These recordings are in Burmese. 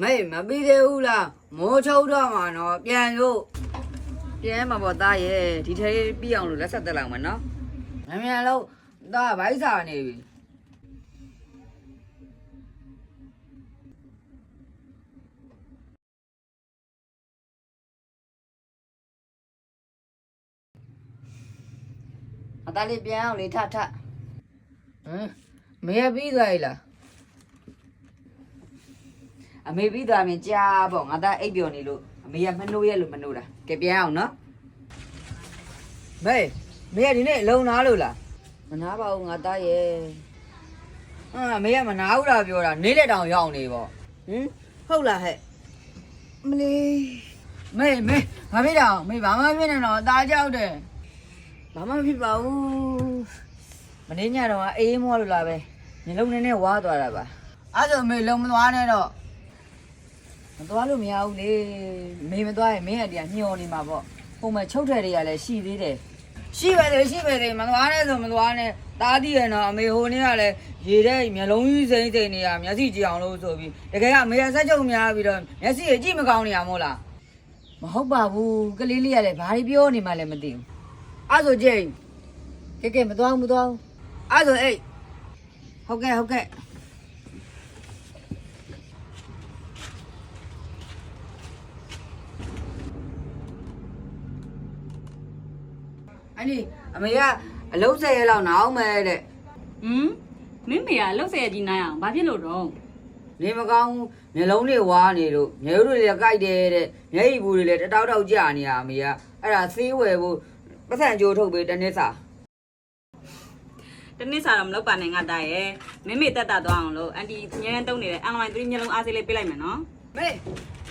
မေမပြီးသေးဘူးလားမိုးချုပ်တော့မှာနော်ပြန်လို့ပြန်မှာပေါ့သားရဲ့ဒီထဲပြီးအောင်လို့လက်ဆက်တက်လောက်မယ်နော်မမြန်လို့ဒါဗိုက်စာနေပြီအသားလေးပြန်အောင်လေထထဟမ်မေရပြီးသွားပြီလား အမေပြီးသွားရင်ကြားပေါ့ငါသားအိပ်ပျော်နေလို့အမေကမနှိုးရက်လို့မနှိုးတာကဲပြန်အောင်နော်မေမေကဒီနေ့အလုံးနားလို့လားမနာပါဘူးငါသားရဲ့အာမေကမနာဘူးလားပြောတာနေလက်တောင်ရောက်နေပေါ့ဟင်ဟုတ်လားဟဲ့မလေးမေမေငါပြတော့မေဘာမှဖြစ်နေတော့အသားကြောက်တယ်ဘာမှမဖြစ်ပါဘူးမင်းညတော့အေးမောလို့လားပဲညလုံးနဲ့နဲ့ဝါသွားတာပါအဲ့ဒါမေလုံးမသွားနဲ့တော့ မသွားလို့မရဘူးလေမေမသွားရင်မင်းကတရားညှော်နေမှာပေါ့ပုံမှန်ချုပ်ထွက်တွေကလည်းရှိသေးတယ်ရှိပါသေးရှိပါသေးမသွားနဲ့ဆိုမသွားနဲ့တားတည်ရနော်အမေဟိုနေ့ကလည်းရေတဲ့မျက်လုံးကြီးစိမ့်စိမ့်နေရမျက်စိကြည့်အောင်လို့ဆိုပြီးတကယ်ကအမေကစက်ချုပ်များပြီးတော့မျက်စိကြီးကြည့်မကောင်းနေရမို့လားမဟုတ်ပါဘူးကလေးလေးကလည်းဘာတွေပြောနေမှလည်းမသိဘူးအဲ့ဆိုကြိတ်ကဲကဲမသွားဘူးမသွားဘူးအဲ့ဆိုအေးဟုတ်ကဲ့ဟုတ်ကဲ့ အဲ့ဒီအမေကအလုံးဆက်ရလောက်နာအောင်မဲတဲ့ဟမ်မင်းမေကလှုပ်ဆက်ရကြီးနိုင်အောင်ဘာဖြစ်လို့တော့နေမကောင်းဘူးမျိုးလုံးတွေဝါနေလို့မျက်ရည်တွေလည်းကြိုက်တယ်တဲ့မျက်ရည်ဘူးတွေလည်းတတောက်တောက်ကြာနေရအမေကအဲ့ဒါသေးဝယ်ဖို့ပတ်စံကြိုးထုတ်ပေးတနေ့စာတနေ့စားတော့မလုပ်ပါနဲ့ငါတားရဲ့မင်းမေတက်တာသွားအောင်လို့အန်တီငန်းတုံးနေတဲ့အန်လိုင်း3မျက်လုံးအားစေးလေးပေးလိုက်မယ်နော်မေ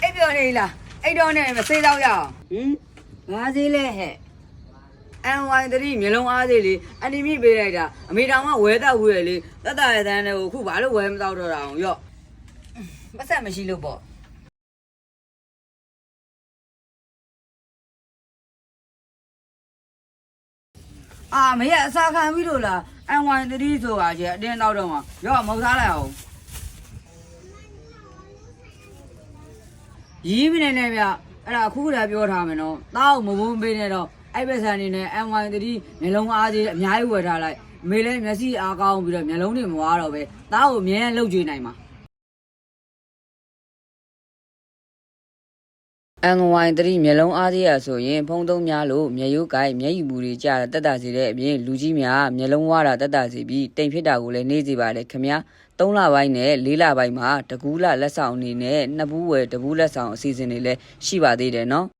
အိပ်ပြောနေလားအိပ်တော့နေမစေးတော့ရအောင်ဟင်ငါသေးလဲဟဲ့ NY3 မျိုးလုံးအားသေးလေအန်တီမိပေးလိုက်တာအမေတောင်မှဝဲတော့ဝဲလေတတ်တာရတဲ့တန်းတွေကိုအခုဘာလို့ဝဲမတော့တော့တာအောင်ရော့ပတ်စံမရှိလို့ပေါ့အာမရအစာခံပြီလို့လားအန်ဝိုင်3ဆိုတာကြီးအတင်းတော့တော့မှာရောမဟုတ်သားလိုက်အောင်ရီးမနေနဲ့ဗျအဲ့ဒါအခုကတည်းကပြောထားမယ်နော်တားကိုမဝုန်းပေးနဲ့တော့ အဲ့ဘက်ဆန်နေနဲ့အန်ဝိုင်3မျိုးလုံးအားကြီးအများကြီးဝယ်ထားလိုက်အမေလည်းမျက်စိအားကောင်းပြီးတော့မျိုးလုံးတွေမွားတော့ပဲတားကိုအမြဲလှုပ်ကြွေးနိုင်မှာ NY3 မျက်လုံးအားသေးရဆိုရင်ဖုံးသုံးများလို့မျက်ရုပ်ကိုက်မျက်ရည်ဘူးတွေကျတာတက်တာစေတဲ့အပြင်လူကြီးများမျက်လုံးဝါတာတက်တာစေပြီးတိမ်ဖြစ်တာကိုလည်းနေစေပါလေခင်ဗျာ3လပိုင်းနဲ့4လပိုင်းမှာတကူးလလက်ဆောင်အနေနဲ့နှစ်ဘူးဝယ်တဘူးလက်ဆောင်အစီအစဉ်တွေလည်းရှိပါသေးတယ်နော်